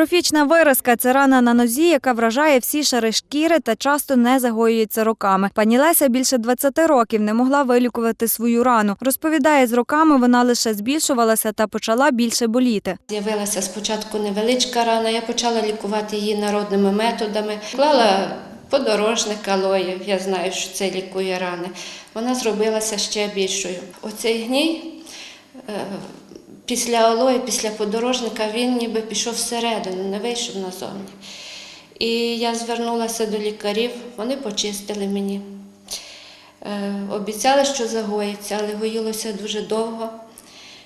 Трофічна виразка це рана на нозі, яка вражає всі шари шкіри та часто не загоюється роками. Пані Леся більше 20 років не могла вилікувати свою рану. Розповідає, з роками вона лише збільшувалася та почала більше боліти. З'явилася спочатку невеличка рана, я почала лікувати її народними методами. Клала подорожник алоїв, я знаю, що це лікує рани. Вона зробилася ще більшою. Оцей гній е, після алої, після подорожника, він ніби пішов всередину, не вийшов назовні. І я звернулася до лікарів, вони почистили мені. Е, Обіцяли, що загоїться, але гоїлося дуже довго.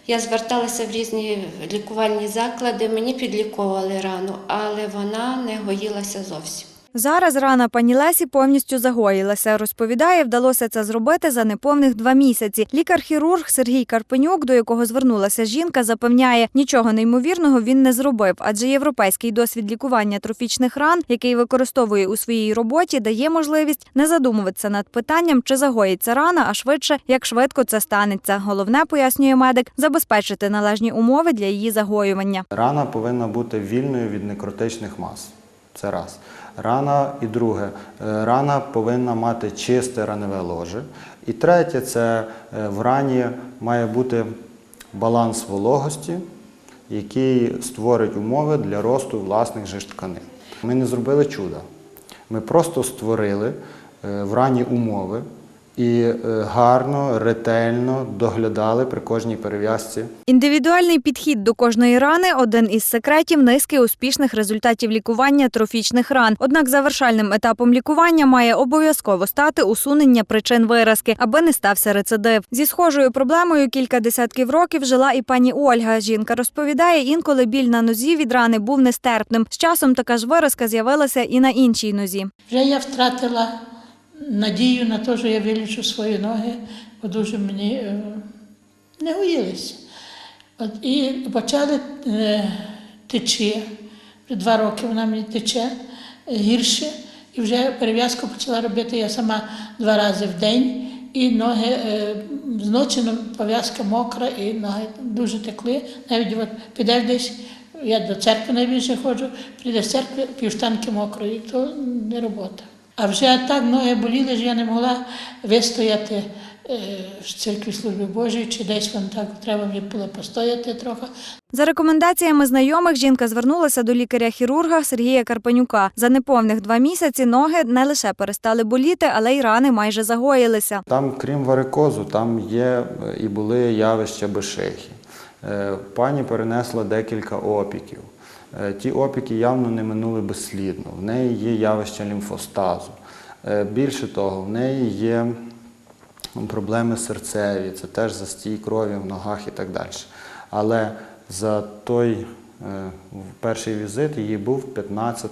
Я зверталася в різні лікувальні заклади, мені підліковували рану, але вона не гоїлася зовсім. Зараз рана пані Лесі повністю загоїлася. Розповідає, вдалося це зробити за неповних два місяці. Лікар-хірург Сергій Карпенюк, до якого звернулася жінка, запевняє, нічого неймовірного він не зробив, адже європейський досвід лікування трофічних ран, який використовує у своїй роботі, дає можливість не задумуватися над питанням, чи загоїться рана, а швидше, як швидко це станеться. Головне, пояснює медик, забезпечити належні умови для її загоювання. Рана повинна бути вільною від некротичних мас. Це раз. Рана і друге, е, рана повинна мати чисте раневе ложе. І третє, це е, в рані має бути баланс вологості, який створить умови для росту власних же тканин. Ми не зробили чуда. Ми просто створили е, в рані умови і е, гарно, ретельно доглядали при кожній перев'язці Індивідуальний підхід до кожної рани один із секретів низки успішних результатів лікування трофічних ран. Однак завершальним етапом лікування має обов'язково стати усунення причин виразки, аби не стався рецидив. Зі схожою проблемою кілька десятків років жила і пані Ольга. Жінка розповідає, інколи біль на нозі від рани був нестерпним. З часом така ж виразка з'явилася і на іншій нозі. Вже я втратила надію на те, що я вилічу свої ноги, бо дуже мені е, не гоїлися. От, і почали е, течі. Вже два роки вона мені тече е, гірше. І вже перев'язку почала робити я сама два рази в день. І ноги зночі ну, пов'язка мокра, і ноги дуже текли. Навіть от підеш десь, я до церкви найбільше ходжу, прийдеш з церкви, півштанки мокрої, то не робота. А вже так ноги боліли, що я не могла вистояти е, в церкві служби Божої, чи десь вон так треба мені було постояти трохи. За рекомендаціями знайомих, жінка звернулася до лікаря-хірурга Сергія Карпенюка. За неповних два місяці ноги не лише перестали боліти, але й рани майже загоїлися. Там, крім варикозу, там є е, і були явища бешихи. Е, Пані перенесла декілька опіків. Е, Ті опіки явно не минули безслідно. В неї є явище лімфостазу. Е, Більше того, в неї є проблеми серцеві, це теж застій крові в ногах і так далі. Але за той е, перший візит її був 15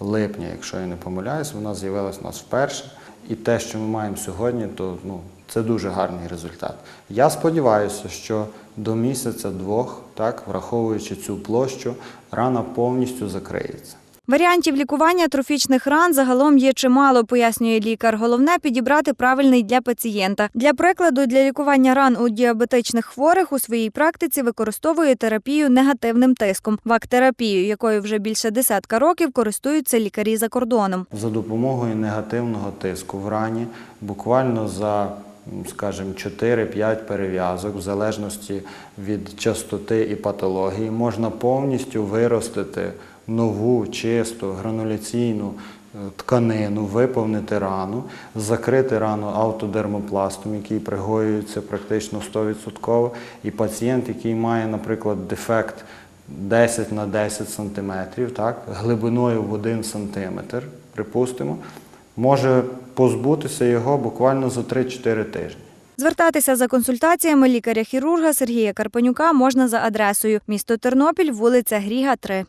липня, якщо я не помиляюсь, вона з'явилась у нас вперше. І те, що ми маємо сьогодні, то ну, це дуже гарний результат. Я сподіваюся, що до місяця-двох, так, враховуючи цю площу, рана повністю закриється. Варіантів лікування трофічних ран загалом є чимало, пояснює лікар. Головне підібрати правильний для пацієнта. Для прикладу, для лікування ран у діабетичних хворих у своїй практиці використовує терапію негативним тиском, вак-терапію, якою вже більше десятка років користуються лікарі за кордоном. За допомогою негативного тиску в рані буквально за, скажімо, 4-5 перев'язок, в залежності від частоти і патології, можна повністю виростити нову, чисту, грануляційну е, тканину, виповнити рану, закрити рану автодермопластом, який пригоюється практично 100%, і пацієнт, який має, наприклад, дефект 10 на 10 сантиметрів, так, глибиною в 1 сантиметр, припустимо, може позбутися його буквально за 3-4 тижні. Звертатися за консультаціями лікаря-хірурга Сергія Карпенюка можна за адресою місто Тернопіль, вулиця Гріга, 3.